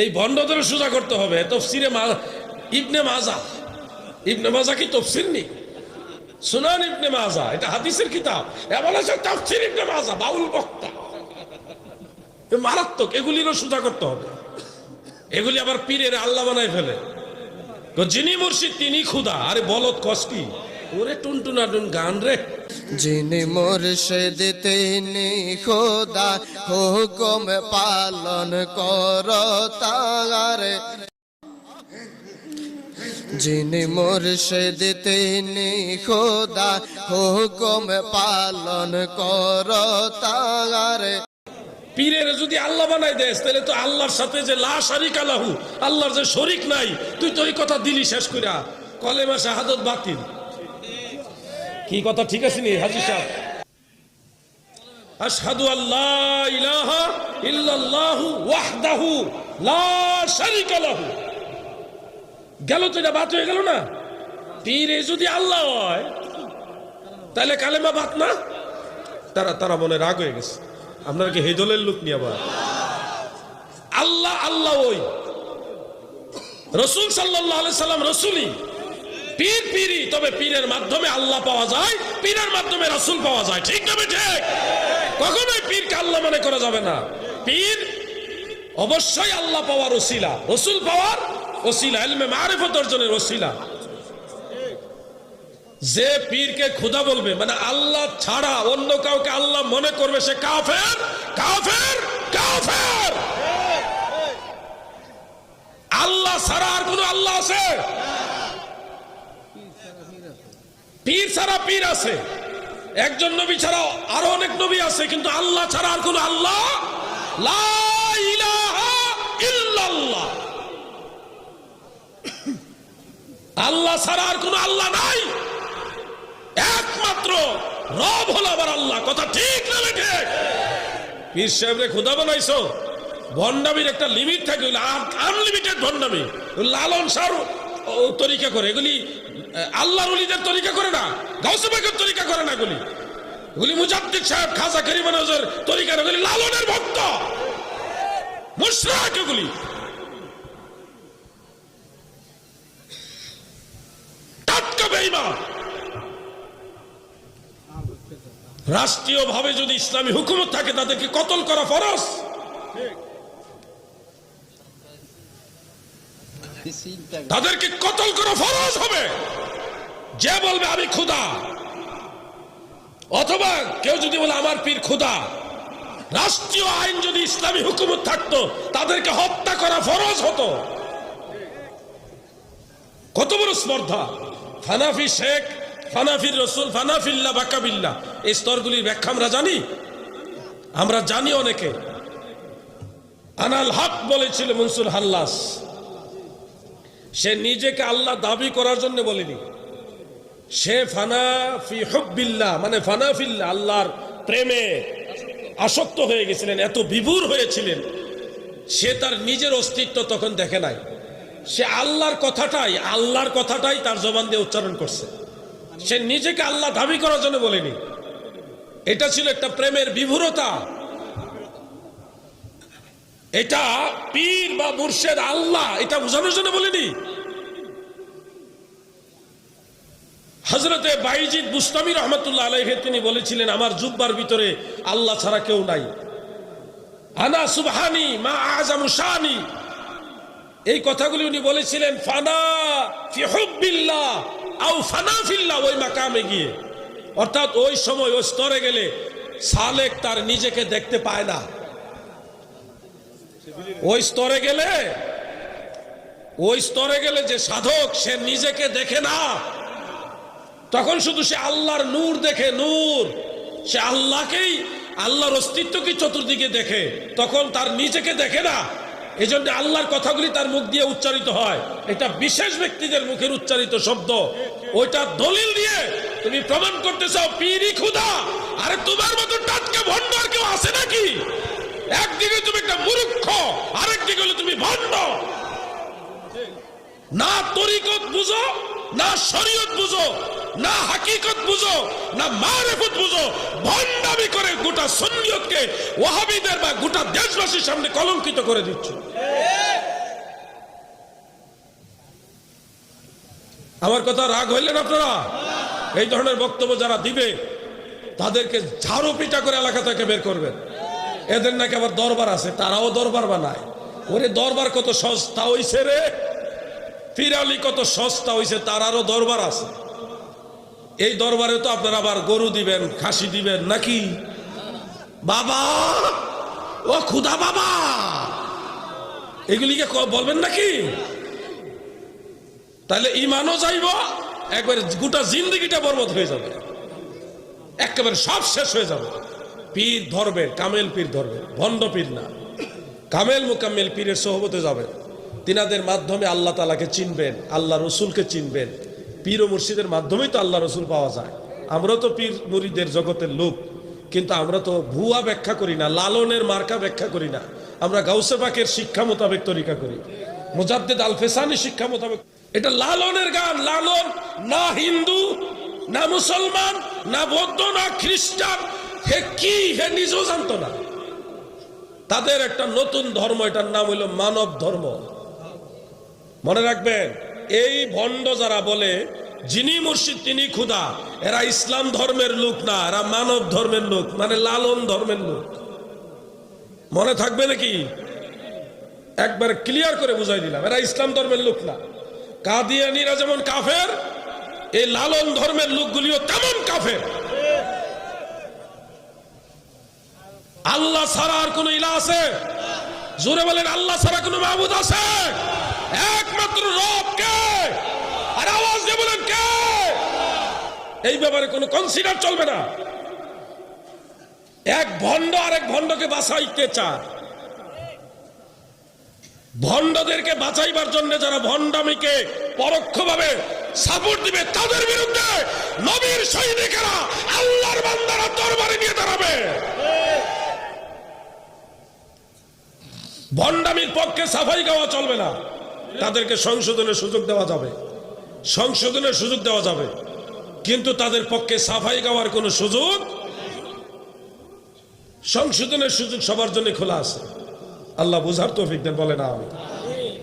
এই বন্ডদের সোজা করতে হবে, তফসিরে মা ইবনে মাজা। ইবনে মাজা কি তফসির নেই সুনান ইবনে মাজা, এটা হাদিসের কিতাব। এমন আছে তফসির ইবনে মাজা, বাউল বক্তা। মারাত্মক, এগুলিরও সোজা করতে হবে। এগুলি আবার পীরের আল্লাহ বানায় ফেলে। যিনি মুর্শিদ তিনি খুদা আরে বলত কস কি? ওরে টুনটুনা টুন গান রে। যিনি মুর্শিদ তিনি খোদা হুকুম পালন কর তার যিনি মুর্শিদ তিনি খোদা হুকুম পালন কর তার পীরের যদি আল্লাহ বানাই দেস তাহলে তো আল্লাহর সাথে যে লা শারিক আলাহু আল্লাহর যে শরিক নাই তুই তো ওই কথা দিলি শেষ কইরা। কলেমা শাহাদত বাতিল। কি কথা ঠিক আছে নি, হাজি সাহেব? আশহাদু আল্লাহ ইলাহা ইল্লাল্লাহু ওয়াহদাহু লা শারিকা লাহু। গেল তো এটা বাত হয়ে গেল না? পীরে যদি আল্লাহ হয়, তাহলে কালেমা বাত না? তারা তারা মনে রাগ হয়ে গেছে। আপনার কি হেদলের লোক নিয়ে আবার? আল্লাহ আল্লাহ ওই। রসুল সাল্লাহ সাল্লাম রসুলই। পীর পীরই, তবে পীরের মাধ্যমে আল্লাহ পাওয়া যায়, পীরের মাধ্যমে রসুল পাওয়া যায়। ঠিক না ঠিক কখনোই পীরকে আল্লাহ মনে করা যাবে না। পীর অবশ্যই আল্লাহ পাওয়ার ওসিলা। রসুল পাওয়ার ওসিলা এলমে মারেফত অর্জনের ওসিলা। যে পীরকে খুদা বলবে মানে আল্লাহ ছাড়া অন্য কাউকে আল্লাহ মনে করবে, সে কাফের কাফের কাফের! আল্লাহ ছাড়া আর কোন আল্লাহ আছে? পীর ছাড়া পীর আছে। একজন নবী ছাড়া আরও অনেক নবী আছে, কিন্তু আল্লাহ ছাড়া আর কোন আল্লাহ আল্লাহ ছাড়া আর কোন আল্লাহ নাই। একমাত্র রব হলো আবার আল্লাহ। কথা ঠিক না বেঠে পীর সাহেবরে খুদা বানাইছো? ভণ্ডামির একটা লিমিট থাকে আনলিমিটেড ভণ্ডামি। লালন সার তরিকা করে, এগুলি আল্লাহর উলিদের তরিকা করে না গাউসবাগের তরিকা করে না এগুলি। এগুলি মুজাদ্দিদ সাহেব খাজা করিমানজের তরিকা না, এগুলি লালনের ভক্ত। মুশরাক এগুলি। টাটকা বেঈমান। রাষ্ট্রীয়ভাবে যদি ইসলামী হুকুমত থাকে তাদেরকে কতল করা ফরজ? তাদেরকে কতল করা ফরজ হবে? যে বলবে আমি খুদা অথবা কেউ যদি বলে আমার পীর খুদা রাষ্ট্রীয় আইন যদি ইসলামী হুকুমত থাকতো, তাদেরকে হত্যা করা ফরজ হতো। কত বড় স্পর্ধা। ফানাফি শেখ, ফানাফির রসুল, ফানাফিল্লা বাকাবিল্লা। এই স্তরগুলির ব্যাখ্যা আমরা জানি। আমরা জানি অনেকে। আনাল হক বলেছিল মনসুর হাল্লাস। সে নিজেকে আল্লাহ দাবি করার জন্য বলেনি। সে ফানাফি হব্বিল্লা মানে ফানাফিল্লা আল্লাহর প্রেমে আসক্ত হয়ে গেছিলেন, এত বিভুর হয়েছিলেন। সে তার নিজের অস্তিত্ব তখন দেখে নাই। সে আল্লাহর কথাটাই আল্লাহর কথাটাই তার জবান দিয়ে উচ্চারণ করছে। সে নিজেকে আল্লাহ দাবি করার জন্য বলেনি। এটা ছিল একটা প্রেমের বিভুরতা। এটা পীর বা মুর্শেদ আল্লাহ, এটা বোঝানোর জন্য বলেনি। হজরতে বাইজিদ বুস্তামি রহমতুল্লাহ আলাইহে তিনি বলেছিলেন, আমার জুব্বার ভিতরে আল্লাহ ছাড়া কেউ নাই। আনা সুবহানি মা আজামু শানি। এই কথাগুলি উনি বলেছিলেন, ফানা ফি হুব্বিল্লাহ আও ফানা ফিল্লাহ, ওই মাকামে গিয়ে। অর্থাৎ ওই সময় ওই স্তরে গেলে সালেক তার নিজেকে দেখতে পায় না। ওই স্তরে গেলে, ওই স্তরে গেলে যে সাধক সে নিজেকে দেখে না। তখন শুধু সে আল্লাহর নূর দেখে, নূর। সে আল্লাহকেই, আল্লাহর অস্তিত্বকে চতুর্দিকে দেখে। তখন তার নিজেকে দেখে না। এই জন্য আল্লাহর কথাগুলি তার মুখ দিয়ে উচ্চারিত হয়। এটা বিশেষ ব্যক্তিদের মুখের উচ্চারিত শব্দ। ওইটা দলিল দিয়ে তুমি প্রমাণ করতে চাও, পিরি খুদা আরে তোমার মতো টাটকা ভণ্ডার কেউ আছে নাকি? একদিকে তুমি একটা মূর্খ, আরেকদিকে হলো তুমি ভণ্ড। না তরিকত বুঝো, না শরীয়ত বুঝো। না হাকিকত বুঝো, না মারেফত বুঝো, ভণ্ডামি করে গোটা সন্নিয়তকে ওহাবিদের বা গোটা দেশবাসীর সামনে কলঙ্কিত করে দিচ্ছ। আমার কথা রাগ হইলেন আপনারা? এই ধরনের বক্তব্য যারা দিবে, তাদেরকে ঝাড়ু পিটা করে এলাকা থেকে বের করবেন। এদের নাকি আবার দরবার আছে, তারাও দরবার বানায়। ওরে, দরবার কত সস্তা হইছে রে? ফিরালি কত সস্তা হইছে তার আরও দরবার আছে। এই দরবারে তো আপনারা আবার গরু দিবেন, খাসি দিবেন, নাকি? বাবা! ও খুদা বাবা! এগুলিকে বলবেন নাকি? তাহলে ইমানও যাইব, একবারে গোটা জিন্দগিটা বরবাদ হয়ে যাবে। একেবারে সব শেষ হয়ে যাবে। পীর ধরবে, কামেল পীর ধরবে, ভণ্ড পীর না। কামেল মুকাম্মেল পীরের সহবতে যাবেন। তিনাদের মাধ্যমে আল্লাহ তালাকে চিনবেন, আল্লাহ রসুলকে চিনবেন। পীর ও মুর্শিদের মাধ্যমেই তো আল্লাহ রসুল পাওয়া যায়। আমরা তো পীর মুরিদের জগতের লোক, কিন্তু আমরা তো ভুয়া ব্যাখ্যা করি না, লালনের মার্কা ব্যাখ্যা করি না। আমরা গাউসে পাকের শিক্ষা মোতাবেক তরিকা করি। মুজাদ্দেদ আল ফেসানি শিক্ষা মোতাবেক এটা লালনের গান, লালন না হিন্দু, না মুসলমান, না বৌদ্ধ, না খ্রিস্টান, হে কি, হে নিজেও জানতো না। তাদের একটা নতুন ধর্ম, এটার নাম হইল মানব ধর্ম। মনে রাখবেন এই ভণ্ড যারা বলে, যিনি মুর্শিদ তিনি খুদা এরা ইসলাম ধর্মের লোক না, এরা মানব ধর্মের লোক মানে লালন ধর্মের লোক। মনে থাকবে নাকি? একবার ক্লিয়ার করে বুঝাই দিলাম, এরা ইসলাম ধর্মের লোক না। কাদিয়ানিরা যেমন কাফের, এই লালন ধর্মের লোকগুলিও তেমন কাফের। আল্লাহ ছাড়া আর কোন ইলা আছে? জোরে বলেন, আল্লাহ ছাড়া কোন মাহবুদ আছে? একমাত্র রব কে? আর আওয়াজ দিয়ে বলেন কে? এই ব্যাপারে কোনো কনসিডার চলবে না। এক ভণ্ড আর এক ভণ্ডকে বাঁচাইতে চায়? ভণ্ডদেরকে বাঁচাইবার জন্য যারা ভণ্ডামিকে পরোক্ষভাবে সাপোর্ট দিবে, তাদের বিরুদ্ধে নবীর সৈনিকেরা আল্লাহর বান্দারা দরবারে নিয়ে দাঁড়াবে। ভণ্ডামির পক্ষে সাফাই গাওয়া চলবে না। তাদেরকে সংশোধনের সুযোগ দেওয়া যাবে। সংশোধনের সুযোগ দেওয়া যাবে। কিন্তু তাদের পক্ষে সাফাই গাওয়ার কোনো সুযোগ সংশোধনের সুযোগ সবার জন্য খোলা আছে। আল্লাহ বুঝার তো ফিকদের বলে না আমি